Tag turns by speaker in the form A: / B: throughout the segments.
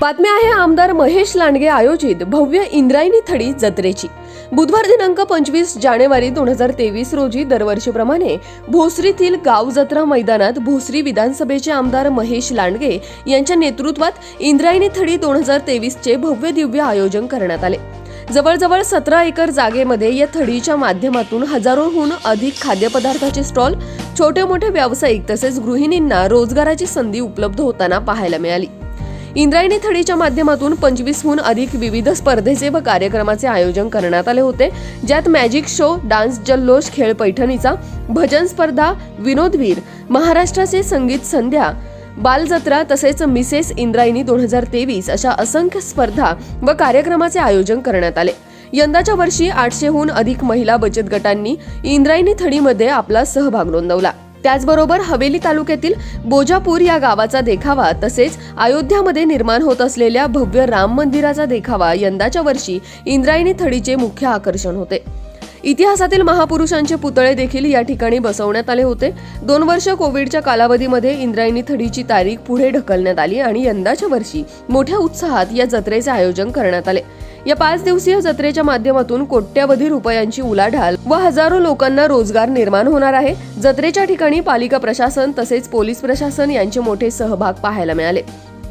A: बातमी आहे आमदार महेश लांडगे आयोजित भव्य इंद्रायणी थडी जत्रेची. बुधवार दिनांक पंचवीस जानेवारी दोन हजार तेवीस रोजी दरवर्षीप्रमाणे भोसरीतील गाव जत्रा मैदानात भोसरी विधानसभेचे आमदार महेश लांडगे यांच्या नेतृत्वात इंद्रायणी थडी दोन हजार तेवीसचे भव्य दिव्य आयोजन करण्यात आले. जवळजवळ सतरा एकर जागेमध्ये या थडीच्या माध्यमातून हजारोहून अधिक खाद्यपदार्थाचे स्टॉल छोटे मोठे व्यावसायिक तसेच गृहिणींना रोजगाराची संधी उपलब्ध होताना पाहायला मिळाली. इंद्रायणी थडीच्या माध्यमातून पंचवीसहून अधिक विविध स्पर्धेचे व कार्यक्रमाचे आयोजन करण्यात आले होते ज्यात मॅजिक शो डान्स जल्लोष खेळ पैठणीचा भजन स्पर्धा विनोदवीर महाराष्ट्राचे संगीत संध्या बालजत्रा तसेच मिसेस इंद्रायणी दोन हजार तेवीस अशा असंख्य स्पर्धा व कार्यक्रमाचे आयोजन करण्यात आले. यंदाच्या वर्षी आठशेहून अधिक महिला बचत गटांनी इंद्रायणी थडीमध्ये आपला सहभाग नोंदवला. त्याचबरोबर हवेली तालुक्यातील बोजापूर या गावाचा देखावा तसेच अयोध्यामध्ये निर्माण होत असलेल्या भव्य राम मंदिराचा देखावा यंदाच्या वर्षी इंद्रायणी थडीचे मुख्य आकर्षण होते. इतिहासातील महापुरुषांचे पुतळे देखील या ठिकाणी बसवण्यात आले होते. दोन वर्ष कोविडच्या कालावधीमध्ये इंद्रायणी थडीची तारीख पुढे ढकलण्यात आली आणि यंदाच्या वर्षी मोठ्या उत्साहात या जत्रेचे आयोजन करण्यात आले. या पाच दिवसीय जत्रेच्या माध्यमातून कोट्यवधी रुपयांची उलाढाल व हजारो लोकांना रोजगार निर्माण होणार आहे. जत्रेच्या ठिकाणी पालिका प्रशासन तसेच पोलीस प्रशासन यांचे मोठे सहभाग पाहायला मिळाले.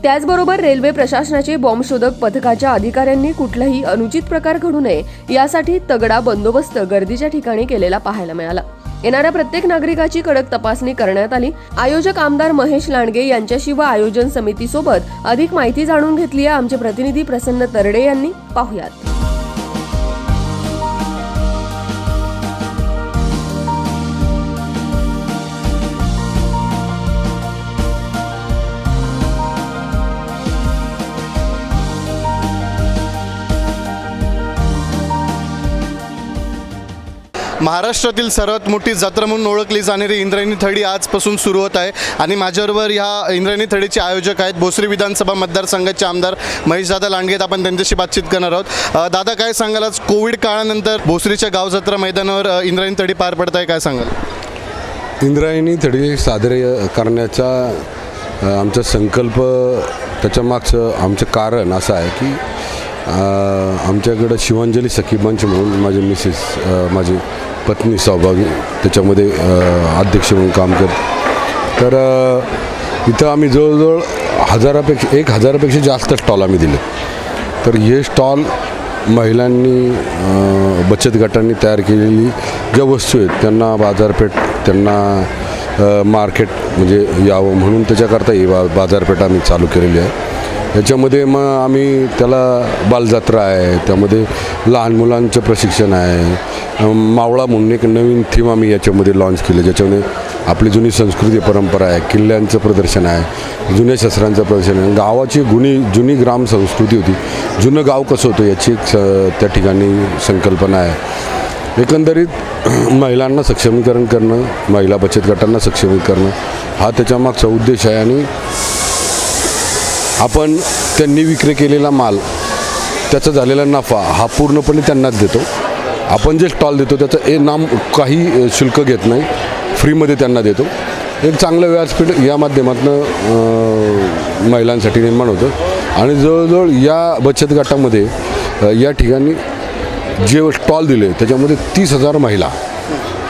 A: त्याचबरोबर रेल्वे प्रशासनाचे बॉम्बशोधक पथकाच्या अधिकाऱ्यांनी कुठलाही अनुचित प्रकार घडू नये यासाठी तगडा बंदोबस्त गर्दीच्या ठिकाणी केलेला पाहायला मिळाला. येणाऱ्या प्रत्येक नागरिकाची कडक तपासणी करण्यात आली. आयोजक आमदार महेश लांडगे यांच्याशी व आयोजन समितीसोबत अधिक माहिती जाणून घेतली आहे आमचे प्रतिनिधी प्रसन्न तरडे यांनी. पाहुयात.
B: महाराष्ट्रातील सर्वात मोठी जत्रा म्हणून ओळखली जाणारी इंद्रायणी थडी आजपासून सुरू होत आहे. आणि माझ्याबरोबर ह्या इंद्रायणी थडीचे आयोजक आहेत. भोसरी विधानसभा मतदारसंघाचे आमदार महेशदादा लांडगे आपण त्यांच्याशी बातचीत करणार आहोत. दादा काय सांगाल? आज कोविड काळानंतर भोसरीच्या गाव जत्रा मैदानावर इंद्रायणी थडी पार पडत आहे काय सांगाल?
C: इंद्रायणी थडी साजरे करण्याचा आमचा संकल्प त्याच्यामागचं आमचं कारण असं आहे की आमच्याकडं शिवांजली सखी मंच म्हणून माझे मिसेस माझी पत्नी सहभागी त्याच्यामध्ये अध्यक्ष म्हणून काम करत. तर इथं आम्ही जवळजवळ हजारापेक्षा एक हजारापेक्षा जास्त स्टॉल आम्ही दिले तर हे स्टॉल महिलांनी बचत गटांनी तयार केलेली ज्या वस्तू आहेत त्यांना बाजारपेठ त्यांना मार्केट म्हणजे यावं म्हणून त्याच्याकरता ही बा बाजारपेठ आम्ही चालू केलेली आहे. ह्याच्यामध्ये मग आम्ही त्याला बालजात्रा आहे त्यामध्ये लहान मुलांचं प्रशिक्षण आहे. मावळा म्हणून एक नवीन थीम आम्ही याच्यामध्ये लॉन्च केलं ज्याच्यामध्ये आपली जुनी संस्कृती परंपरा आहे किल्ल्यांचं प्रदर्शन आहे जुन्या शस्त्रांचं प्रदर्शन आहे. गावाची गुणी जुनी ग्राम संस्कृती होती. जुनं गाव कसं होतं याची एक स- त्या ठिकाणी संकल्पना आहे. एकंदरीत महिलांना सक्षमीकरण करणं महिला बचत गटांना सक्षमीकरण करणं हा त्याच्यामागचा उद्देश आहे. आणि आपण त्यांनी विक्री केलेला माल त्याचा झालेला नफा हा पूर्णपणे त्यांनाच देतो. आपण जे स्टॉल देतो त्याचं ए नाम काही शुल्क घेत नाही फ्रीमध्ये त्यांना देतो. एक चांगलं व्यासपीठ या माध्यमातून महिलांसाठी निर्माण होतं. आणि जवळजवळ या बचत गटामध्ये या ठिकाणी जे स्टॉल दिले त्याच्यामध्ये तीस हजार महिला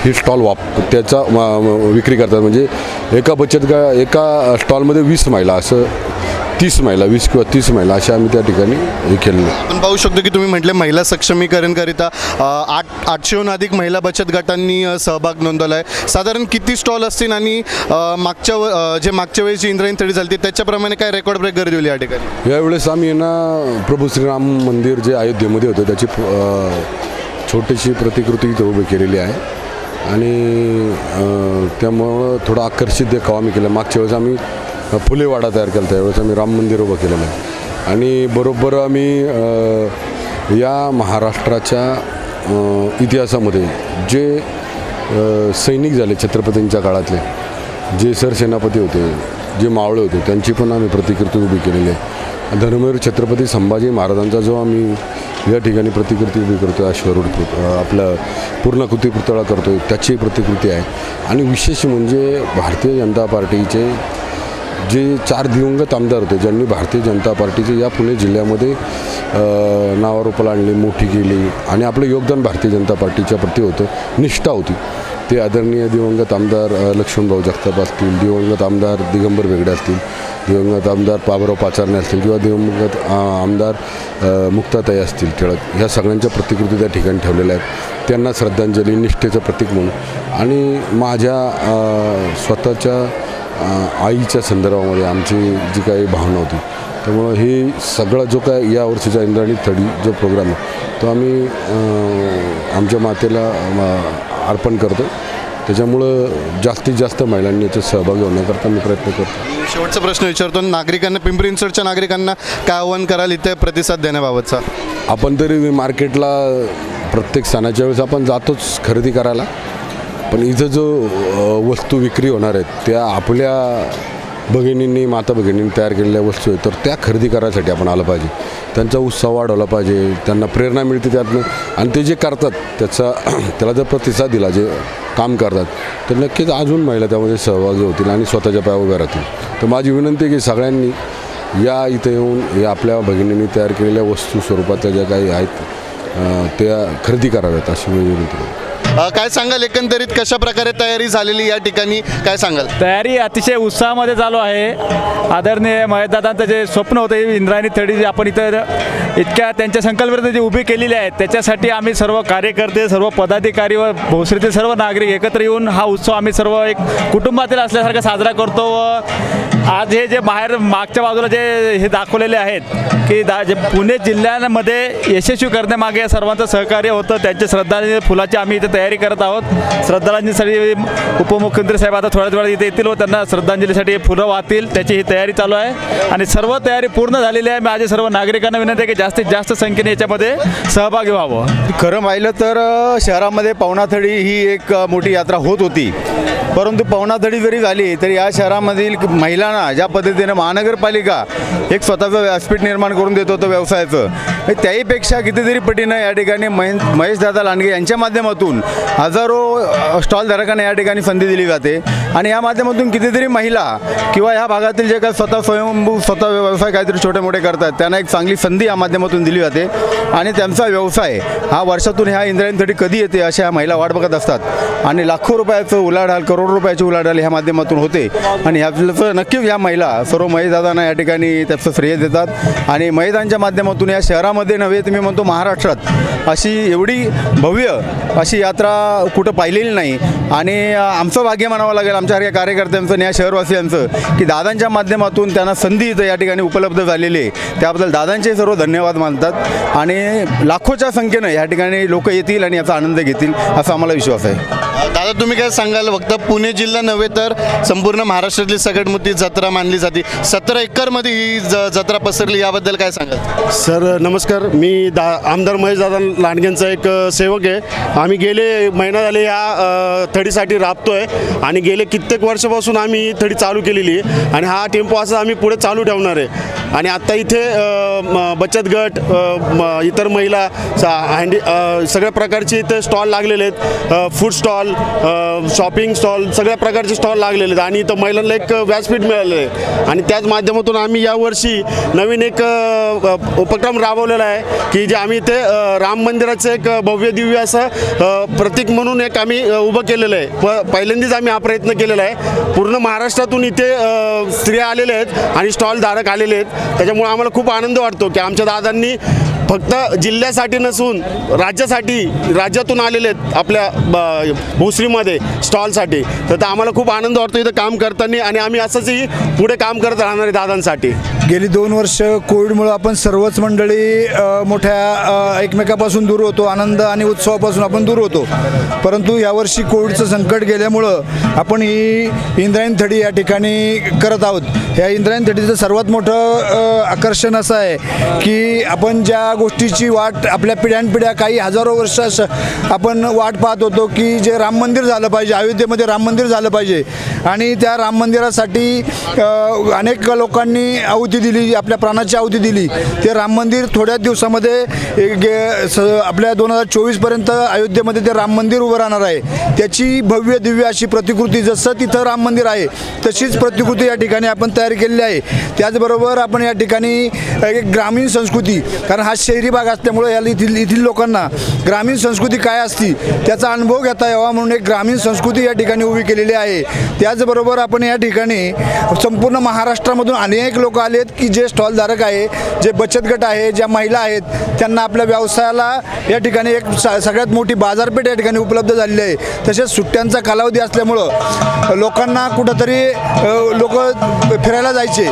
C: ही स्टॉल वाप त्याचा विक्री करतात. म्हणजे एका बचत गा एका स्टॉलमध्ये वीस महिला असं तीस महिला वीस किंवा तीस महिला अशा आम्ही त्या ठिकाणी हे केलेलं आहे.
B: आपण पाहू शकतो की तुम्ही म्हटले महिला सक्षमीकरणकरिता अ, आठ आठशेहून अधिक महिला बचत गटांनी अ, सहभाग नोंदवला आहे साधारण किती स्टॉल असतील आणि अ, मागच्या व- अ, जे मागच्या वेळेस जी इंद्रायणी थडी झाली त्याच्याप्रमाणे काय रेकॉर्ड ब्रेक गर्दी होली या ठिकाणी?
C: यावेळेस आम्ही ना प्रभू श्रीराम मंदिर जे अयोध्येमध्ये होतं त्याची अ, छोटीशी प्रतिकृती इथं उभी केलेली आहे. आणि अ, त्यामुळं थोडं आकर्षित देखावा आम्ही केला. मागच्या वेळेस आम्ही फुलेवाडा तयार केला त्यावेळेस आम्ही राम मंदिर उभं केलेलं आहे. आणि बरोबर आम्ही या महाराष्ट्राच्या इतिहासामध्ये जे सैनिक झाले छत्रपतींच्या काळातले जे सरसेनापती होते जे मावळे होते त्यांची पण आम्ही प्रतिकृती उभी केलेली आहे. धर्मवीर छत्रपती संभाजी महाराजांचा जो आम्ही या ठिकाणी प्रतिकृती उभी करतो अश्वरूढ पुत- अ, आपलं पुतळा करतो त्याची प्रतिकृती आहे. आणि विशेष म्हणजे भारतीय जनता पार्टीचे जे चार दिवंगत आमदार होते ज्यांनी भारतीय जनता पार्टीचे या पुणे जिल्ह्यामध्ये नावारोपाला नावारूपाला आणली मोठी केली आणि आपलं योगदान भारतीय जनता पार्टीच्या प्रती होतं. निष्ठा होती. ते आदरणीय दिवंगत आमदार लक्ष्मणभाऊ जगताप असतील दिवंगत आमदार दिगंबर बेगडे असतील दिवंगत आमदार पाबराव पाचारणे असतील किंवा दिवंगत आमदार मुक्ताताई असतील टिळक ह्या सगळ्यांच्या प्रतिकृती त्या ठिकाणी ठेवलेल्या आहेत. त्यांना श्रद्धांजली निष्ठेचं प्रतीक म्हणून. आणि माझ्या स्वतःच्या आईच्या संदर्भामध्ये आमची जी काही भावना होती त्यामुळं हे सगळं जो काय या वर्षीचा इंद्राणी थडी जो प्रोग्राम आहे तो आम्ही आमच्या मातेला अर्पण करतो त्याच्यामुळं जास्तीत जास्त महिलांनी याच्यात सहभागी होण्याकरता मी प्रयत्न करतो.
B: शेवटचा प्रश्न विचारतो नागरिकांना पिंपरी चिंचवडच्या नागरिकांना काय आव्हान कराल इथे प्रतिसाद देण्याबाबतचा?
C: आपण तरी मार्केटला प्रत्येक सणाच्या वेळेस आपण जातोच खरेदी करायला. पण इथं जो वस्तू विक्री होणार आहेत त्या आपल्या भगिनींनी माता भगिनींनी तयार केलेल्या वस्तू आहेत तर त्या खरेदी करायसाठी आपण आलं पाहिजे. त्यांचा उत्साह वाढवला पाहिजे त्यांना प्रेरणा मिळते त्यातनं. आणि ते जे करतात त्याचा त्याला जर प्रतिसाद दिला जे काम करतात तर नक्कीच अजून महिला त्यामध्ये सहभागी होतील आणि स्वतःच्या पायावर उभ्या राहतील. तर माझी विनंती आहे की सगळ्यांनी या इथं येऊन या आपल्या भगिनींनी तयार केलेल्या वस्तू स्वरूपातल्या ज्या काही आहेत त्या खरेदी कराव्यात अशी मी विनंती
B: काय सांगाल? एकंदरीत कशा प्रकारे तयारी झालेली या ठिकाणी? काय सांगाल?
D: तयारी अतिशय उत्साहामध्ये चालू आहे. आदरणीय महेशदादांचं जे स्वप्न होतं इंद्रायणी थडी जे आपण इथं इतक्या त्यांच्या संकल्पनेत जी उभी केलेली आहे त्याच्यासाठी आम्ही सर्व कार्यकर्ते सर्व पदाधिकारी व भोसरीतील सर्व नागरिक एकत्र येऊन हा उत्सव आम्ही सर्व एक कुटुंबातील असल्यासारखा साजरा करतो व आज हे जे बाहेर मागच्या बाजूला जे हे दाखवलेले आहेत की दा जे पुणे जिल्ह्यामध्ये यशस्वी करण्यामागे सर्वांचं सहकार्य होतं त्यांच्या श्रद्धांजली फुलाची आम्ही इथे तयारी करत आहोत. श्रद्धांजलीसाठी उपमुख्यमंत्री साहेब आता थोड्याच वेळात इथे येतील व त्यांना श्रद्धांजलीसाठी फुलं वाहतील त्याची ही तयारी चालू आहे. आणि सर्व तयारी पूर्ण झालेली आहे. माझे सर्व नागरिकांना विनंती आहे की जास्तीत जास्त संख्येने याच्यामध्ये सहभागी व्हावं.
E: खरं पाहिलं तर शहरामध्ये पवनाथडी ही एक मोठी यात्रा होत होती. परंतु पवनाथडी जरी झाली तरी या शहरामधील महिलांना ज्या पद्धतीनं महानगरपालिका एक स्वतःचं व्यासपीठ निर्माण करून देत होतं व्यवसायाचं त्याहीपेक्षा कितीतरी पटीनं या ठिकाणी महेश महेशदादा लांडगे यांच्या माध्यमातून हजारो स्टॉलधारकांना या ठिकाणी संधी दिली जाते. आणि या माध्यमातून कितीतरी महिला किंवा ह्या भागातील जे काही स्वतः स्वयंभू स्वतः व्यवसाय काहीतरी छोटे मोठे करतात त्यांना एक चांगली संधी या माध्यमातून दिली जाते. आणि त्यांचा व्यवसाय हा वर्षातून ह्या इंद्रायणीसाठी कधी येते अशा ह्या महिला वाट बघत असतात. आणि लाखो रुपयाचं उलाढाल करोड रुपयाची उलाढाल ह्या माध्यमातून होते. आणि ह्याचं नक्कीच ह्या महिला सर्व महेशदादांना या ठिकाणी त्याचं श्रेय देतात. आणि महेदांच्या माध्यमातून या शहरामध्ये नव्हे तर मी म्हणतो महाराष्ट्रात अशी एवढी भव्य अशी यात्रा कुठं पाहिलेली नाही. आणि आमचं भाग्य म्हणावं लागेल आमच्यासारख्या कार्यकर्त्यांचं आणि या शहरवासियांचं की दादांच्या माध्यमातून त्यांना संधी इथं या ठिकाणी उपलब्ध झालेली आहे. त्याबद्दल दादांचे सर्व धन्यवाद मानतात आणि लाखोच्या संख्येनं या ठिकाणी लोक येतील आणि याचा आनंद घेतील असा आम्हाला विश्वास आहे.
B: दादा तुम्ही काय सांगाल? फक्त पुणे जिल्हा नव्हे तर संपूर्ण महाराष्ट्रातली सगळ्यात मोठी जत्रा मानली जाते. सतरा एकरमध्ये ही ज जत्रा पसरली याबद्दल काय सांगाल?
F: सर नमस्कार. मी दा आमदार महेशदादा लांडगेंचा एक सेवक आहे. आम्ही गेले महिना झाले या थडीसाठी राबतो आहे आणि गेले कित्येक वर्षापासून आम्ही ही थडी चालू केलेली आहे आणि हा टेम्पो असा आम्ही पुढे चालू ठेवणार आहे. आणि आत्ता इथे बचत गट इतर महिला सा- हँडी सगळ्या प्रकारचे इथे स्टॉल लागलेले आहेत. फूड स्टॉल शॉपिंग स्टॉल सगळ्या प्रकारचे स्टॉल लागलेले आहेत. आणि इथं महिलांना एक व्यासपीठ मिळालेलं आहे. आणि त्याच माध्यमातून आम्ही यावर्षी नवीन एक उपक्रम राबवलेला आहे की जे आम्ही इथे राम मंदिराचं एक भव्य दिव्य असं प्रतीक म्हणून एक आम्ही उभं केलेलं आहे. प पहिल्यांदाच आम्ही हा प्रयत्न केलेला आहे. पूर्ण महाराष्ट्रातून इथे स्त्रिया आलेल्या आहेत आणि स्टॉलधारक आलेले आहेत. त्याच्यामुळे आम्हाला खूप आनंद वाटतो की आमच्या दादांनी फक्त जिल्ह्यासाठी नसून राज्यासाठी राज्यातून आलेले आहेत आपल्या ब- भोसरीमध्ये स्टॉलसाठी तर आम्हाला खूप आनंद वाटतो इथं काम करताना आणि आम्ही असंचही पुढे काम करत राहणार आहे दादांसाठी.
G: गेली दोन वर्ष कोविडमुळं आपण सर्वच मंडळी मोठ्या एकमेकापासून दूर होतो. आनंद आणि उत्सवापासून आपण दूर होतो. परंतु यावर्षी कोविडचं संकट गेल्यामुळं आपण ही इंद्रायण थडी या ठिकाणी करत आहोत. या इंद्रायण थडीचं सर्वात मोठं आकर्षण असं आहे की आपण ज्या गोष्टीची वाट आपल्या पिढ्यानपिढ्या काही हजारो वर्ष आपण वाट पाहत होतो की जे राम मंदिर झालं पाहिजे अयोध्येमध्ये राम मंदिर झालं पाहिजे. आणि त्या राम मंदिरासाठी अनेक लोकांनी आहुती दिली आपल्या प्राणाची आहुती दिली. ते राम मंदिर थोड्या दिवसामध्ये स- आपल्या दोन हजार चोवीसपर्यंत अयोध्येमध्ये ते राम मंदिर उभं राहणार आहे. त्याची भव्य दिव्य अशी प्रतिकृती जसं जसं तिथं राम मंदिर आहे. तशीच प्रतिकृती या ठिकाणी आपण तयार केलेली आहे. त्याचबरोबर आपण या ठिकाणी एक ग्रामीण संस्कृती कारण हा शहरी भाग असल्यामुळे या येथील येथील लोकांना ग्रामीण संस्कृती काय असती त्याचा अनुभव घेता यावा म्हणून एक ग्रामीण संस्कृती या ठिकाणी उभी केलेली आहे. त्याचबरोबर आपण या ठिकाणी संपूर्ण महाराष्ट्रामधून अनेक लोक आले आहेत की जे स्टॉलधारक आहे जे बचत गट आहे ज्या महिला आहेत त्यांना आपल्या व्यवसायाला या ठिकाणी एक सगळ्यात मोठी बाजारपेठ या ठिकाणी उपलब्ध झालेली आहे. तसेच सुट्ट्यांचा कालावधी असल्यामुळं लोकांना कुठंतरी लोक फिरायला जायचे.